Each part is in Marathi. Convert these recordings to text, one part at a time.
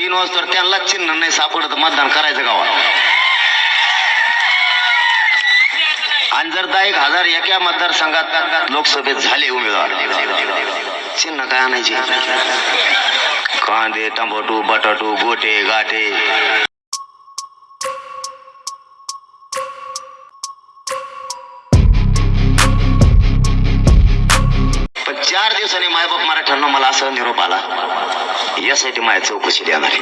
तीन वाजता त्यांना चिन्ह नाही सापडत मतदान करायचं गावात. आणि जर दहा एक हजार एका मतदारसंघात लोकसभेत झाले उमेदवार चिन्ह काय आणायचे? कांदे टमाटो बटाटो गोटे गाठे चार दिवसांनी मायबाप मराठ्यांना मला असं निरोप आला. यासाठी माझ्या चौकशी देणार आहे.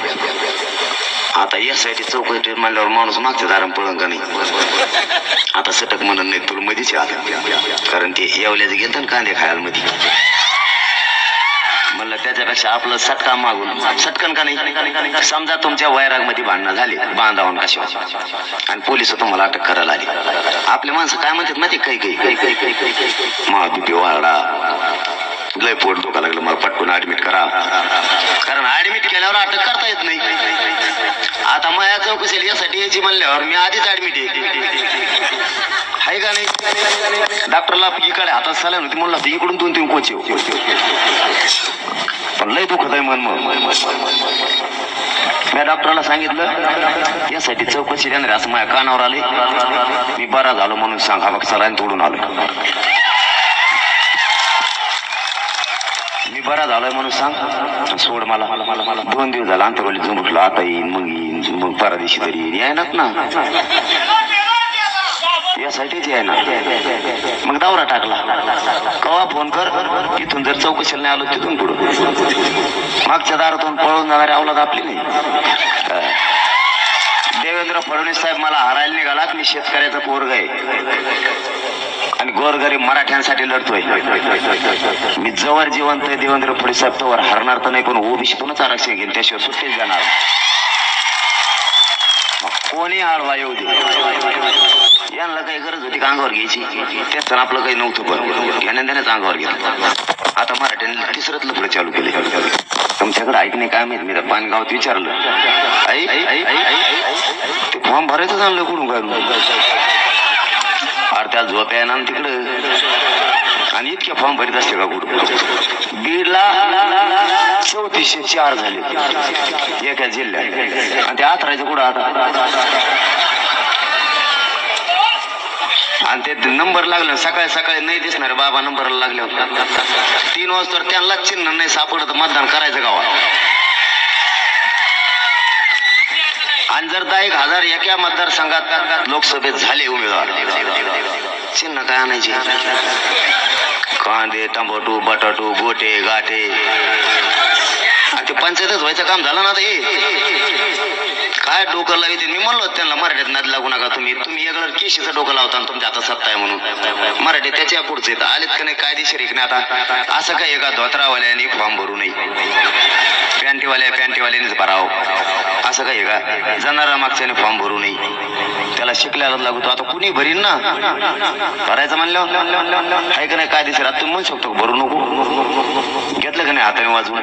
आता यासाठी चौकशी म्हणल्यावर माणूस मागचे दारण पळंग का नाही. आता सटक म्हणत नाही तुला मधीच आलं कारण ते येवल्याचं घेतन कांदे खायला मध्ये म्हणलं त्याच्यापेक्षा आपलं सटका मागून सटकन का नाही? समजा तुमच्या वैरागमध्ये भांडणं झाली बांधावून कशी आणि पोलीस तुम्हाला अटक करायला आली. आपले माणसं काय म्हणतात माहिती काही काही काही काही काही काही काही. महाबिपी वारडा. लय पोट धोका लागलं मला पटकून ऍडमिट करा. कारण ऍडमिट केल्यावर अटक करता येत नाही. आता माया चौकशी यासाठी यायची म्हणल्यावर मी आधीच ऍडमिट आहे. हाय का नाही? डॉक्टरला इकडे हातात सलाम होती म्हणलं इकडून दोन तीन कोच पण लय दुखत आहे मन मग मी डॉक्टरला सांगितलं यासाठी चौकशी देणार असं माझ्या कानावर आले मी बरा झालो म्हणून सांगा बघ सरांनी तोडून आलो बरा झालाय म्हणून सांग. सोड मला. दोन दिवस झाला अंतरवली म्हटलं आता येईन मग येईन मग परा दिवशी तरी येईन. यायनात ना? यासाठीच आहे ना मग दावरा टाकला. कवा फोन कर? इथून जर चौकशीला नाही आलो तिथून पुढं. मागच्या दारातून पळून जाणारी अवलाद आपली नाही. देवेंद्र फडणवीस साहेब मला हरायला निघालात. मी शेतकऱ्याचा पोरग आहे. गोरगरीब मराठ्यांसाठी लढतोय मी जवळ जिवंत आहे देवेंद्र फडणवीस साहेब तोवर हरणार तर नाही पण ओबीसीतूनच आरक्षण घेईन त्याशिवाय सुट्टीच जाणार कोणी आळवा येऊ दे यांना काही गरज होती का अंगावर घ्यायची त्याच आपलं काही नव्हतं पण घेण्या देण्याच अंगावर घेतलं आता मराठ्यांनी तिसरंच लफडं चालू केले तुमच्याकडे ऐकणे काय माहीत मी तर पानगावात विचारलं आई आई आई आई आई ते फॉर्म भरायचं चांगलं कुठून काय अरे झोप आहे ना तिकडं. आणि इतके फॉर्म भरीत असते का कुठं? बीडला चौतीसशे चार झाले. एका जिल्ह्यात. आणि ते आथरायचं कुठं आता. आणि ते नंबर लागला सकाळी सकाळी नाही दिसणार बाबा नंबरला लागले तीन वाजता त्यांना चिन्ह नाही सापडत मतदान करायचं गावात. आणि एक हजार एका मतदारसंघात लोकसभेत झाले उमेदवार. चिन्ह काय आणायचे? कांदे टमाटो बटाटो गोटे गाठे ते पंचायतच व्हायचं काम झालं ना आता हे. काय डोकं लावते मी म्हणलो त्यांना मराठीत नाद लागू नका तुम्ही. तुम्ही वेगळं केशीचं डोकं लावता तुमच्या आता सत्ता आहे म्हणून. मराठी त्याच्या पुढचे तर आलेत का नाही? कायदेशीर एक नाही आता असं काय एका धोत्रावाल्याने फॉर्म भरू नये. पॅन्टीवाल्या पॅन्टीवाल्यानेच भरावं. असं काय का जाणारा मागच्याने फॉर्म भरू नये. त्याला शिकल्याला लागतो आता कुणी भरीन ना? भरायचं म्हणलं काय का नाही कायदेशीर? आता तुम्ही म्हणू शकतो भरू नको. घेतलं का नाही हाताने वाजवून?